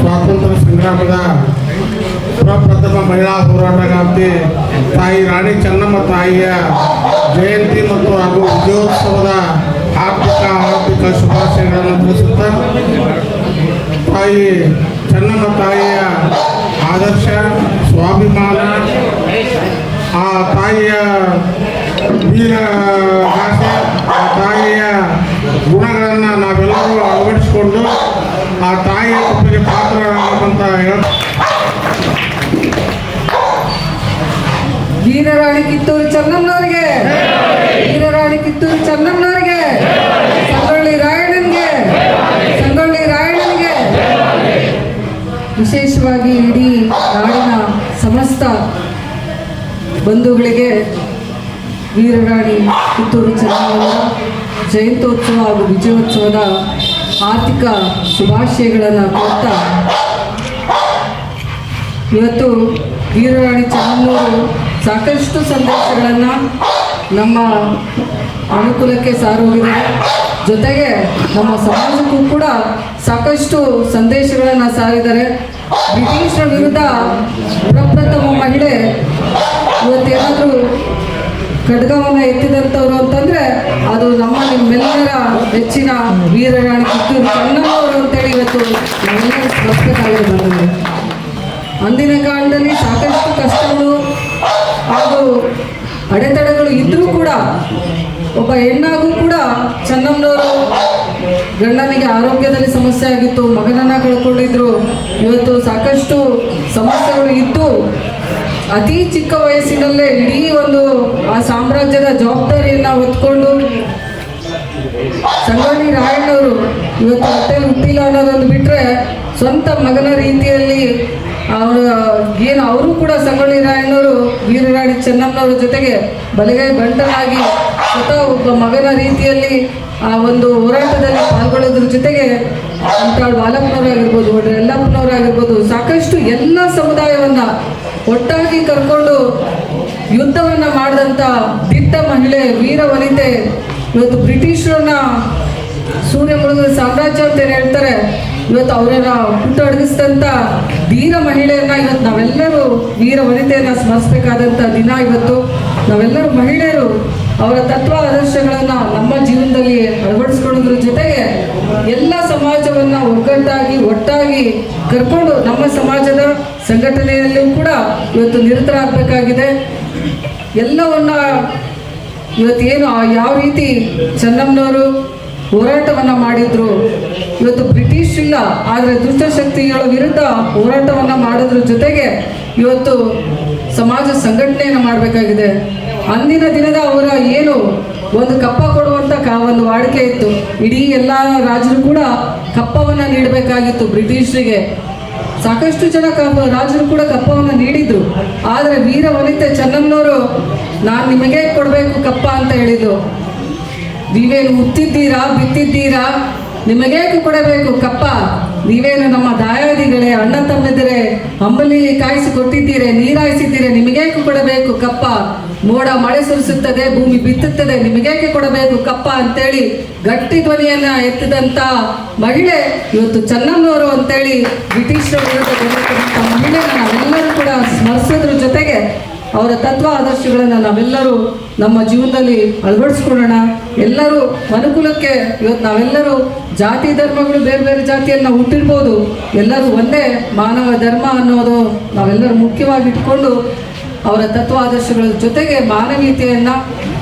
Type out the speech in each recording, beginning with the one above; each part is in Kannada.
ಸ್ವಾತಂತ್ರ್ಯ ಸಂಗ್ರಾಮದ ಪ್ರಪ್ರಥಮ ಮಹಿಳಾ ಹೋರಾಟಗಾರ್ತಿ ತಾಯಿ ರಾಣಿ ಚೆನ್ನಮ್ಮ ತಾಯಿಯ ಜಯಂತಿ ಮತ್ತು ಹಾಗೂ ವಿಜಯೋತ್ಸವದ ಆರ್ಥಿಕ ಆರ್ಥಿಕ ಶುಭಾಶಯಗಳನ್ನು ತಿಳಿಸುತ್ತಾ, ತಾಯಿ ಚೆನ್ನಮ್ಮ ತಾಯಿಯ ಆದರ್ಶ, ಸ್ವಾಭಿಮಾನ, ಆ ತಾಯಿಯ ವೀರ ಆ ತಾಯಿಯ ಕೃಪೆಗೆ ಪಾತ್ರ ಹೇಳ ವೀರರಾಣಿ ಕಿತ್ತೂರು ಚೆನ್ನಮ್ಮನವರಿಗೆ. ವೀರರಾಣಿ ಕಿತ್ತೂರು ಚೆನ್ನಮ್ಮನವರಿಗೆ. ಸಂಗೊಳ್ಳಿ ರಾಯಣ್ಣನಿಗೆ. ಸಂಗೊಳ್ಳಿ ರಾಯಣ್ಣನಿಗೆ. ವಿಶೇಷವಾಗಿ ಇಡೀ ನಾಡಿನ ಸಮಸ್ತ ಬಂಧುಗಳಿಗೆ ವೀರರಾಣಿ ಕಿತ್ತೂರು ಚೆನ್ನಮ್ಮ ಜಯಂತ್ಯೋತ್ಸವ ಹಾಗೂ ವಿಜಯೋತ್ಸವದ ಆರ್ಥಿಕ ಶುಭಾಶಯಗಳನ್ನು ಕೊಡ್ತಾ ಇವತ್ತು ವೀರರಾಣಿ ಚಾನೂರು ಸಾಕಷ್ಟು ಸಂದೇಶಗಳನ್ನು ನಮ್ಮ ಅನುಕೂಲಕ್ಕೆ ಸಾರೋಗಿದೆ ಜೊತೆಗೆ ನಮ್ಮ ಸಮಾಜಕ್ಕೂ ಕೂಡ ಸಾಕಷ್ಟು ಸಂದೇಶಗಳನ್ನು ಸಾರಿದ್ದಾರೆ. ಬ್ರಿಟಿಷರ ವಿರುದ್ಧ ಪ್ರಪ್ರಥಮ ಮಹಿಳೆ ಇವತ್ತೇನಾದರೂ ಖಡ್ಗವನ್ನು ಎತ್ತಿದಂಥವ್ರು ಅಂತಂದ್ರೆ ಅದು ನಮ್ಮ ನಿಮ್ಮೆಲ್ಲರ ಹೆಚ್ಚಿನ ವೀರರಾಣಿ ಕಿತ್ತೂರು ಚೆನ್ನಮ್ಮವರು ಅಂತೇಳಿ ಇವತ್ತು ನಾವೆಲ್ಲರೂ ಅಂದಿನ ಕಾಲದಲ್ಲಿ ಸಾಕಷ್ಟು ಕಷ್ಟಗಳು ಹಾಗೂ ಅಡೆತಡೆಗಳು ಇದ್ರೂ ಕೂಡ ಒಬ್ಬ ಹೆಣ್ಣಾಗೂ ಗಂಡನಿಗೆ ಆರೋಗ್ಯದಲ್ಲಿ ಸಮಸ್ಯೆ ಆಗಿತ್ತು, ಮಗನನ್ನ ಕಳ್ಕೊಂಡಿದ್ರು. ಇವತ್ತು ಸಾಕಷ್ಟು ಸಮಸ್ಯೆಗಳು ಇತ್ತು ಅತಿ ಚಿಕ್ಕ ವಯಸ್ಸಿನಲ್ಲೇ ಇಡೀ ಒಂದು ಆ ಸಾಮ್ರಾಜ್ಯದ ಜವಾಬ್ದಾರಿಯನ್ನ ಹೊತ್ಕೊಂಡು ಸಂಗೊಳ್ಳಿ ರಾಯಣ್ಣವರು ಇವತ್ತು ಮತ್ತೆ ಹುಟ್ಟಿಲ್ಲ ಅನ್ನೋದೊಂದು ಬಿಟ್ರೆ ಸ್ವಂತ ಮಗನ ರೀತಿಯಲ್ಲಿ ಅವರ ಏನು ಅವರು ಕೂಡ ಸಂಗೊಳ್ಳಿ ರಾಯಣ್ಣವರು, ವೀರರಾಣಿ ಚೆನ್ನಮ್ಮನವರ ಜೊತೆಗೆ ಬಲಗೈ ಬಂಟನಾಗಿ ಸ್ವತಃ ಒಬ್ಬ ಮಗನ ರೀತಿಯಲ್ಲಿ ಆ ಒಂದು ಹೋರಾಟದಲ್ಲಿ ಪಾಲ್ಗೊಳ್ಳೋದ್ರ ಜೊತೆಗೆ ಅಂತಾಳ್ ಬಾಲಪ್ಪನವರಾಗಿರ್ಬೋದು ಯಲ್ಲಪ್ಪನವರಾಗಿರ್ಬೋದು ಸಾಕಷ್ಟು ಎಲ್ಲ ಸಮುದಾಯವನ್ನ ಒಟ್ಟಾಗಿ ಕರ್ಕೊಂಡು ಯುದ್ಧವನ್ನ ಮಾಡಿದಂಥ ದಿಟ್ಟ ಮಹಿಳೆ ವೀರ ವನಿತೆ. ಇವತ್ತು ಬ್ರಿಟಿಷರನ್ನ ಸೂರ್ಯ ಮುಳುಗಿದ ಸಾಮ್ರಾಜ್ಯ ಅಂತ ಹೇಳ್ತಾರೆ ಇವತ್ತು ಅವರನ್ನ ಹುಟ್ಟು ವೀರ ಧೀರ ಮಹಿಳೆಯನ್ನ ಇವತ್ತು ನಾವೆಲ್ಲರೂ ವೀರ ವನಿತೆಯನ್ನು ಸ್ಮರಿಸಬೇಕಾದಂಥ ದಿನ ಇವತ್ತು. ನಾವೆಲ್ಲರೂ ಮಹಿಳೆಯರು ಅವರ ತತ್ವ ಆದರ್ಶಗಳನ್ನು ನಮ್ಮ ಜೀವನದಲ್ಲಿ ಅಳವಡಿಸ್ಕೊಳ್ಳೋದ್ರ ಜೊತೆಗೆ ಎಲ್ಲ ಸಮಾಜವನ್ನ ಒಗ್ಗಟ್ಟಾಗಿ, ಒಟ್ಟಾಗಿ ಕರ್ಕೊಂಡು ನಮ್ಮ ಸಮಾಜದ ಸಂಘಟನೆಯಲ್ಲೂ ಕೂಡ ಇವತ್ತು ನಿರತರಾಗಬೇಕಾಗಿದೆ. ಎಲ್ಲವನ್ನ ಇವತ್ತೇನು ಯಾವ ರೀತಿ ಚೆನ್ನಮ್ಮನವರು ಹೋರಾಟವನ್ನ ಮಾಡಿದ್ರು ಇವತ್ತು ಬ್ರಿಟಿಷ್ ಇಲ್ಲ, ಆದರೆ ದುಷ್ಟಶಕ್ತಿಗಳ ವಿರುದ್ಧ ಹೋರಾಟವನ್ನು ಮಾಡೋದ್ರ ಜೊತೆಗೆ ಇವತ್ತು ಸಮಾಜ ಸಂಘಟನೆಯನ್ನು ಮಾಡಬೇಕಾಗಿದೆ. ಅಂದಿನ ದಿನದ ಅವರ ಏನು ಒಂದು ಕಪ್ಪ ಕೊಡುವಂತ ಕ ಒಂದು ವಾಡಿಕೆ ಇತ್ತು. ಇಡೀ ಎಲ್ಲ ರಾಜರು ಕೂಡ ಕಪ್ಪವನ್ನ ನೀಡಬೇಕಾಗಿತ್ತು ಬ್ರಿಟಿಷರಿಗೆ. ಸಾಕಷ್ಟು ಜನ ಕಪ್ಪ, ರಾಜರು ಕೂಡ ಕಪ್ಪವನ್ನು ನೀಡಿದ್ರು. ಆದರೆ ವೀರ ವನಿತೆ ಚೆನ್ನಮ್ಮನವರು, ನಾನು ನಿಮಗೆ ಕೊಡಬೇಕು ಕಪ್ಪ ಅಂತ ಹೇಳಿದ್ರು. ನೀವೇನು ಉತ್ತಿದ್ದೀರಾ, ಬಿತ್ತಿದ್ದೀರಾ? ನಿಮಗೇಕೆ ಕೊಡಬೇಕು? ಕಪ್ಪ, ನೀವೇನು ನಮ್ಮ ದಾಯಾದಿಗಳೇ, ಅಣ್ಣ ತಮ್ಮಿದ್ರೆ, ಅಂಬಲಿ ಕಾಯಿಸಿ ಕೊಟ್ಟಿದ್ದೀರೆ ನೀರಾಯಿಸಿದ್ದೀರೆ, ನಿಮಗೇಕೆ ಕೊಡಬೇಕು ಕಪ್ಪ? ಮೋಡ ಮಳೆ ಸುರಿಸುತ್ತದೆ, ಭೂಮಿ ಬಿತ್ತುತ್ತದೆ, ನಿಮಗೇಕೆ ಕೊಡಬೇಕು ಕಪ್ಪ ಅಂತೇಳಿ ಗಟ್ಟಿ ಧ್ವನಿಯನ್ನ ಎತ್ತಿದಂತ ಮಹಿಳೆ ಇವತ್ತು ಚೆನ್ನಮ್ಮನವರು ಅಂತೇಳಿ ಬ್ರಿಟಿಷರ ವಿರುದ್ಧ ಮಹಿಳೆನ ನಾವೆಲ್ಲರೂ ಕೂಡ ಸ್ಮರಿಸೋದ್ರ ಜೊತೆಗೆ ಅವರ ತತ್ವ ಆದರ್ಶಗಳನ್ನು ನಾವೆಲ್ಲರೂ ನಮ್ಮ ಜೀವನದಲ್ಲಿ ಅಳವಡಿಸ್ಕೊಳ್ಳೋಣ. ಎಲ್ಲರೂ ಅನುಕೂಲಕ್ಕೆ ಇವತ್ತು ನಾವೆಲ್ಲರೂ ಜಾತಿ ಧರ್ಮಗಳು ಬೇರೆ ಬೇರೆ ಜಾತಿಯನ್ನು ನಾವು ಹುಟ್ಟಿರ್ಬೋದು. ಎಲ್ಲರೂ ಒಂದೇ ಮಾನವ ಧರ್ಮ ಅನ್ನೋದು ನಾವೆಲ್ಲರೂ ಮುಖ್ಯವಾಗಿ ಅವರ ತತ್ವ ಆದರ್ಶಗಳ ಜೊತೆಗೆ ಮಾನವೀಯತೆಯನ್ನು,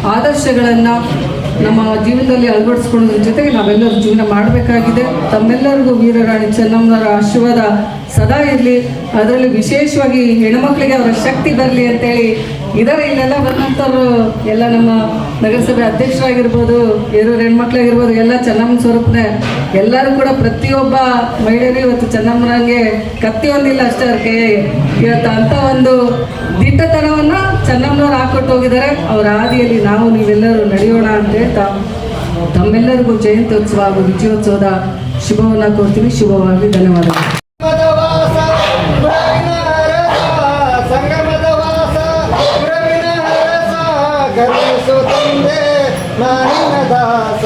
ಆದರ್ಶಗಳನ್ನು ನಮ್ಮ ಜೀವನದಲ್ಲಿ ಅಳವಡಿಸ್ಕೊಳ್ಳೋದ್ರ ಜೊತೆಗೆ ನಾವೆಲ್ಲರೂ ಜೀವನ ಮಾಡಬೇಕಾಗಿದೆ. ತಮ್ಮೆಲ್ಲರಿಗೂ ವೀರರಾಣಿ ಚೆನ್ನಮ್ಮನವರ ಆಶೀರ್ವಾದ ಸದಾ ಇರಲಿ, ಅದರಲ್ಲಿ ವಿಶೇಷವಾಗಿ ಹೆಣ್ಮಕ್ಳಿಗೆ ಅವರ ಶಕ್ತಿ ಬರಲಿ ಅಂತೇಳಿ ಇದರ ಇಲ್ಲೆಲ್ಲ ಬಂದಂಥವ್ರು ಎಲ್ಲ ನಮ್ಮ ನಗರಸಭೆ ಅಧ್ಯಕ್ಷರಾಗಿರ್ಬೋದು ಇರೋರು ಹೆಣ್ಮಕ್ಳಾಗಿರ್ಬೋದು, ಎಲ್ಲ ಚೆನ್ನಮ್ಮನ ಸ್ವರೂಪನೇ. ಎಲ್ಲರೂ ಕೂಡ ಪ್ರತಿಯೊಬ್ಬ ಮಹಿಳೆಯರು ಇವತ್ತು ಚೆನ್ನಮ್ಮನಿಗೆ ಕತ್ತಿ ಒಂದಿಲ್ಲ ಅಷ್ಟೇ ಅವ್ರ ಕೈ ಇವತ್ತು ಅಂಥ ಒಂದು ದಿಟ್ಟತನವನ್ನು ಚೆನ್ನಮ್ಮನವ್ರು ಹಾಕೊಟ್ಟು ಹೋಗಿದ್ದಾರೆ. ಅವರ ಹಾದಿಯಲ್ಲಿ ನಾವು ನೀವೆಲ್ಲರೂ ನಡೆಯೋಣ ಅಂತ ಹೇಳ್ತಾ ತಮ್ಮೆಲ್ಲರಿಗೂ ಜಯಂತ್ಯೋತ್ಸವ ಹಾಗೂ ವಿಜಯೋತ್ಸವದ ಶುಭವನ್ನು ಕೋರ್ತೀವಿ ಶುಭವಾಗಿ ಧನ್ಯವಾದಗಳು. ನಾನಿನ್ನ ದಾಸ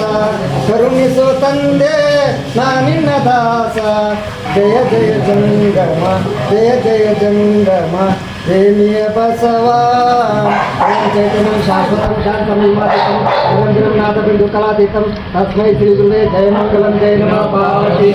ಕರುಣಿಸು ತಂದೆ ನಾನಿನ್ನ ದಾಸ ಜಯ ಜಯ ಜಂಗಮ ಜಯ ಜಯ ಜಂಗಮ ಪ್ರೇಮಿಯ ಬಸವ ಚೈತನ್ಯ ಶಾಶ್ವతం శాంతం నాథబిందు కళాతీతం తస్మై శ్రీ గురువే జయమంగళం జయ నమ పార్వతీ